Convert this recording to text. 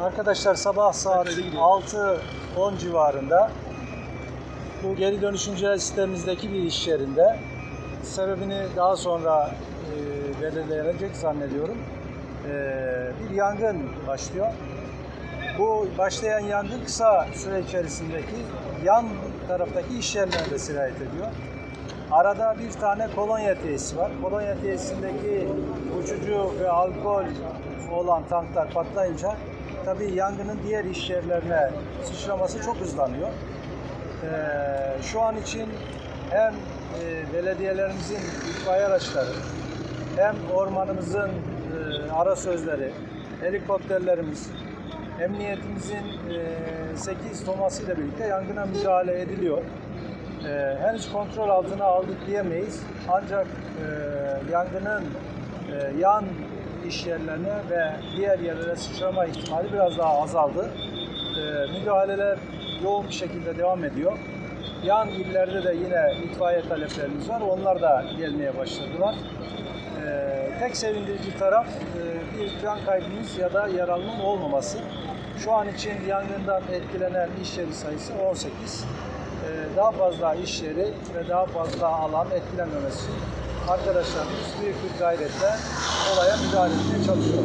Arkadaşlar sabah saat 6-10 civarında bu geri dönüşümcüler sistemimizdeki bir iş yerinde sebebini daha sonra e, belirlenecek zannediyorum. E, bir yangın başlıyor. Bu başlayan yangın kısa süre içerisindeki yan taraftaki iş yerlerine de sirayet ediyor. Arada bir tane kolonya tesisi var. Kolonya tesisindeki uçucu ve alkol olan tanklar patlayınca tabii yangının diğer iş yerlerine sıçraması çok hızlanıyor. Ee, şu an için hem e, belediyelerimizin itfaiye araçları hem ormanımızın e, ara sözleri, helikopterlerimiz, emniyetimizin e, 8 tomasıyla birlikte yangına müdahale ediliyor. Ee, henüz kontrol altına aldık diyemeyiz. Ancak e, yangının e, yan iş yerlerine ve diğer yerlere sıçrama ihtimali biraz daha azaldı. E, müdahaleler yoğun bir şekilde devam ediyor. Yan illerde de yine itfaiye taleplerimiz var. Onlar da gelmeye başladılar. E, tek sevindirici taraf e, bir can kaybımız ya da yaralının olmaması. Şu an için yangından etkilenen iş yeri sayısı 18 e, daha fazla iş yeri ve daha fazla alan etkilenmemesi arkadaşlarımız büyük bir gayretle olaya müdahale etmeye çalışıyor.